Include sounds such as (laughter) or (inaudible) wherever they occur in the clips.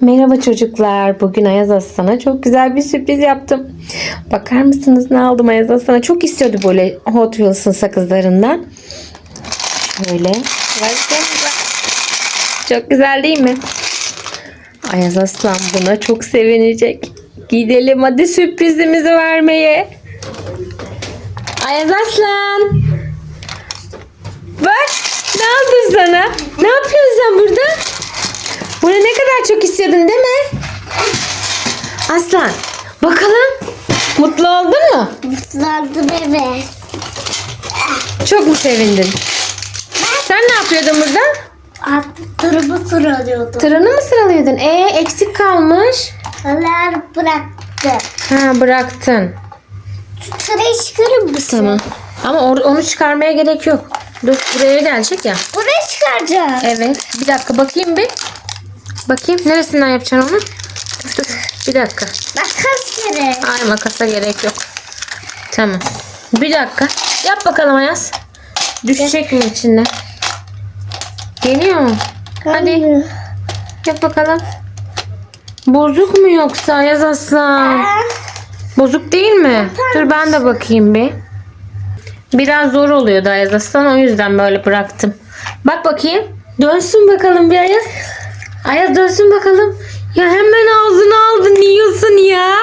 Merhaba çocuklar. Bugün Ayaz Aslan'a çok güzel bir sürpriz yaptım. Bakar mısınız ne aldım Ayaz Aslan'a? Çok istiyordu böyle Hot Wheels'ın sakızlarından. Şöyle. Çok güzel değil mi? Ayaz Aslan buna çok sevinecek. Gidelim hadi sürprizimizi vermeye. Ayaz Aslan. Bak ne aldım sana? Ne yapıyorsun sen burada? Bunu ne kadar çok istiyordun değil mi? Aslan bakalım mutlu oldun mu? Mutlandı bebe. Çok mu sevindin? Sen ne yapıyordun burada? Attırımı sıralıyordu. Tırını mı sıralıyordun? Ee eksik kalmış. Neler bıraktı. Ha bıraktın. Şu sırayı çıkarır mısın? Tamam. Ama or- onu çıkarmaya gerek yok. Dur buraya gelecek ya. Buraya çıkaracağız. Evet. Bir dakika bakayım bir. Bakayım neresinden yapacaksın onu? Dur dur. Bir dakika. Makas kere. Ay makasa gerek yok. Tamam. Bir dakika. Yap bakalım Ayaz. Düşecek mi içinde? Geliyor mu? Hadi yap bakalım. Bozuk mu yoksa Ayaz Aslan? Bozuk değil mi? Dur ben de bakayım bir. Biraz zor oluyordu Ayaz Aslan o yüzden böyle bıraktım. Bak bakayım. Dönsün bakalım bir Ayaz. Ayaz dönsün bakalım. Ya hemen ağzını aldın yiyorsun ya.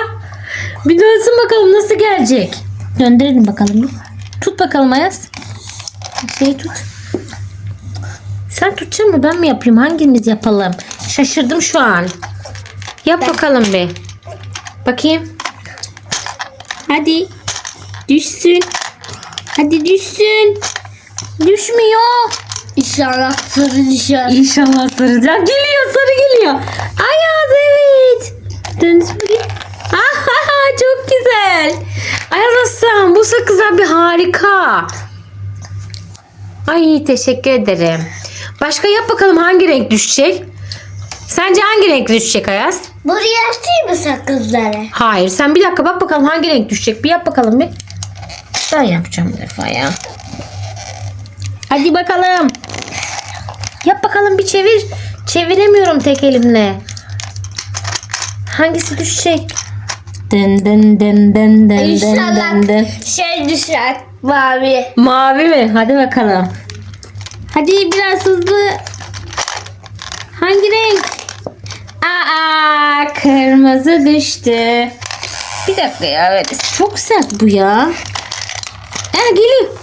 Bir dönsün bakalım nasıl gelecek. Döndürelim bakalım. Tut bakalım Ayaz. Şeyi tut. Sen tutacak mı ben mi yapayım? Hangimiz yapalım? Şaşırdım şu an. Yap bakalım bir. Bakayım. Hadi. Düşsün. Hadi düşsün. Düşmüyor. İnşallah sarı düşer. İnşallah saracak. Geliyor sarı geliyor. Ayaz evet. Bir. (laughs) Ahaha, çok güzel. Ayaz Aslan bu sakızlar bir harika. Ay teşekkür ederim. Başka yap bakalım hangi renk düşecek? Sence hangi renk düşecek Ayaz? Buraya atayım mı sakızları? Hayır sen bir dakika bak bakalım hangi renk düşecek. Bir yap bakalım bir. Ben yapacağım bu defa ya. Hadi bakalım. Yap bakalım bir çevir. Çeviremiyorum tek elimle. Hangisi düşecek? Dın dın dın dın dın İnşallah dın dın. şey düşer. Mavi. Mavi mi? Hadi bakalım. Hadi biraz hızlı. Hangi renk? Aa, kırmızı düştü. Bir dakika ya. Çok sert bu ya. Geliyor. Geliyor,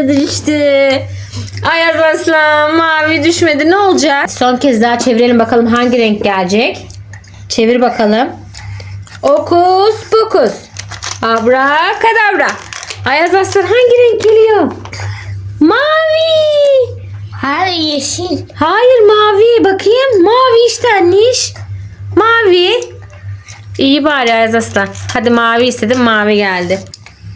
turuncu düştü. Ayaz aslan mavi düşmedi. Ne olacak? Son kez daha çevirelim bakalım hangi renk gelecek. Çevir bakalım. Okus pokus. Abra kadabra. Ayaz aslan hangi renk geliyor? Mavi. Hayır yeşil. Hayır mavi. Bakayım. Mavi işte anniş. Mavi. İyi bari Ayaz aslan. Hadi mavi istedim. Mavi geldi.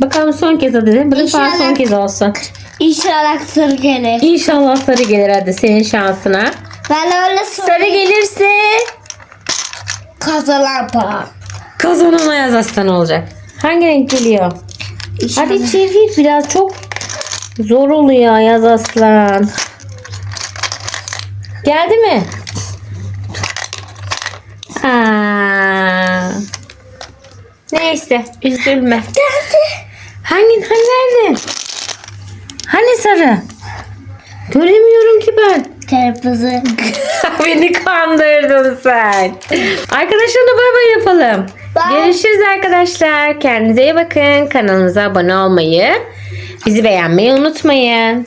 Bakalım son kez hadi. Bu defa İnşallah. son kez olsun. İnşallah sarı gelir. İnşallah sarı gelir hadi senin şansına. Ben öyle sarı, Sarı gelirse kazanan puan. kazanan Ayaz aslan olacak. Hangi renk geliyor? Hadi çevir biraz çok zor oluyor Ayaz Aslan. Geldi mi? Aa. Neyse üzülme. Geldi. Hangi hani nerede? Hani sarı? Göremiyorum ki ben. Kırmızı. (laughs) Beni kandırdın sen. Arkadaşlarına bay bay yapalım. Bye. Görüşürüz arkadaşlar. Kendinize iyi bakın. Kanalımıza abone olmayı, bizi beğenmeyi unutmayın.